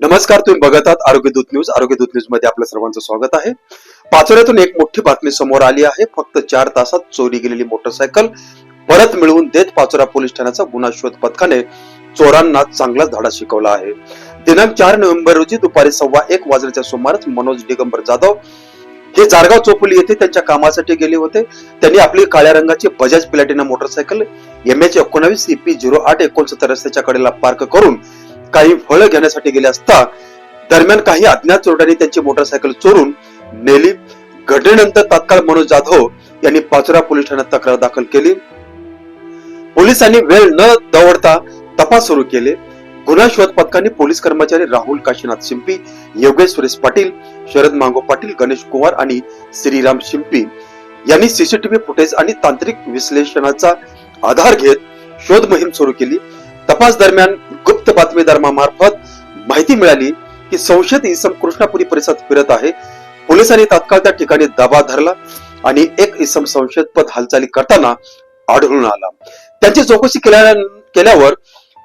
नमस्कार तुम्ही बघत आहात आरोग्य दूत न्यूज. आरोग्य दूत न्यूजमध्ये आपल्या सर्वांचं स्वागत आहे. पाचोऱ्यातून एक मोठी बातमी समोर आली आहे. फक्त चार तासात चोरी गेलेली मोटरसायकल परत मिळवून देत पाचोरा पोलीस ठाण्याचा गुन्हा शोध पथकाने चोरांना चांगलाच धडा शिकवला आहे. दिनांक चार नोव्हेंबर रोजी दुपारी सव्वा एक वाजण्याच्या सुमारास मनोज दिगंबर जाधव हे जारगाव चोपली येथे त्यांच्या कामासाठी गेले होते. त्यांनी आपली काळ्या रंगाची Bajaj Platina motorcycle M H एकोणावीस सीपी झिरो आठ एकोणसत्तर रस्त्याच्या कडेला पार्क करून काही फळं घेण्यासाठी गेले असता दरम्यान काही अज्ञात चोरट्यांनी त्यांची मोटरसायकल चोरून नेली. घटनेनंतर तात्काळ मनोज जाधव यांनी पाचोरा पोलीस ठाण्यात तक्रार दाखल केली. पोलिसांनी वेळ न दवडता तपास सुरू केले. गुन्हा शोध पथकाने पोलीस कर्मचारी राहुल काशीनाथ शिंपी योगेश सुरेश पाटील शरद मांगो पाटील गणेश कुमार आणि श्रीराम शिंपी यांनी सीसीटीव्ही फुटेज आणि तांत्रिक विश्लेषणाचा आधार घेत शोध मोहीम सुरू केली. तपास दरम्यान गुप्त बातमीदारामार्फत माहिती मिळाली की संशयित इसम कृष्णापुरी परिसरात फिरत आहे. पोलिसांनी तात्काळ त्या ठिकाणी दबा धरला आणि एक इसम संशयास्पद हालचाली करताना आढळून आला. त्यांची चौकशी केल्या केल्यावर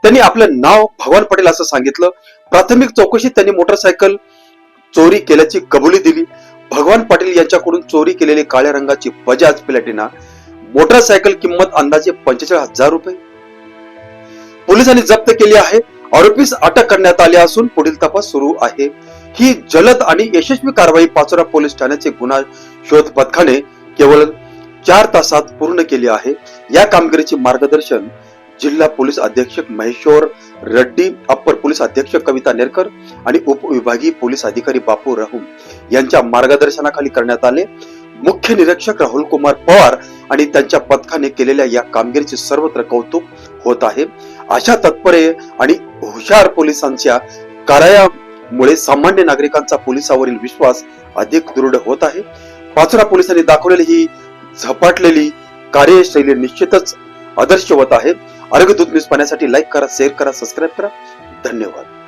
त्यांनी आपलं नाव भगवान पटेल असं सांगितलं. प्राथमिक चौकशीत त्यांनी मोटरसायकल चोरी केल्याची कबुली दिली. भगवान पाटील यांच्याकडून चोरी केलेली काळ्या रंगाची बजाज प्लॅटिना मोटरसायकल किंमत अंदाजे पंचेचाळीस हजार रुपये पोलिसांनी जप्त केली आहे. आरोपीस अटक करण्यात आली असून पुढील तपास सुरू आहे. ही जलद आणि यशस्वी कारवाई पाचोरा पोलीस ठाण्याचे गुन्हा शोध पथकाने केवळ चार तासात पूर्ण केली आहे. या कामगिरीचे मार्गदर्शन जिल्हा पोलीस अधीक्षक महेश्वर रेड्डी अप्पर पोलीस अधीक्षक कविता नेरकर आणि उपविभागीय पोलीस अधिकारी बापू राहुल यांच्या मार्गदर्शनाखाली करण्यात आले. मुख्य निरीक्षक राहुल कुमार पवार आणि त्यांच्या पथकाने केलेल्या या कामगिरीचे सर्वत्र कौतुक होत आहे. अशा तत्परे आणि हुशार पोलिसांच्या कार्यामुळे सामान्य नागरिकांचा पोलिसावरील विश्वास अधिक दृढ होत आहे. पाचोरा पोलिसांनी दाखवलेली ही झपाटलेली कार्यशैली निश्चितच आदर्शवत आहे. अर्घदूत न्यूज पाहण्यासाठी लाईक करा शेअर करा सबस्क्राईब करा. धन्यवाद.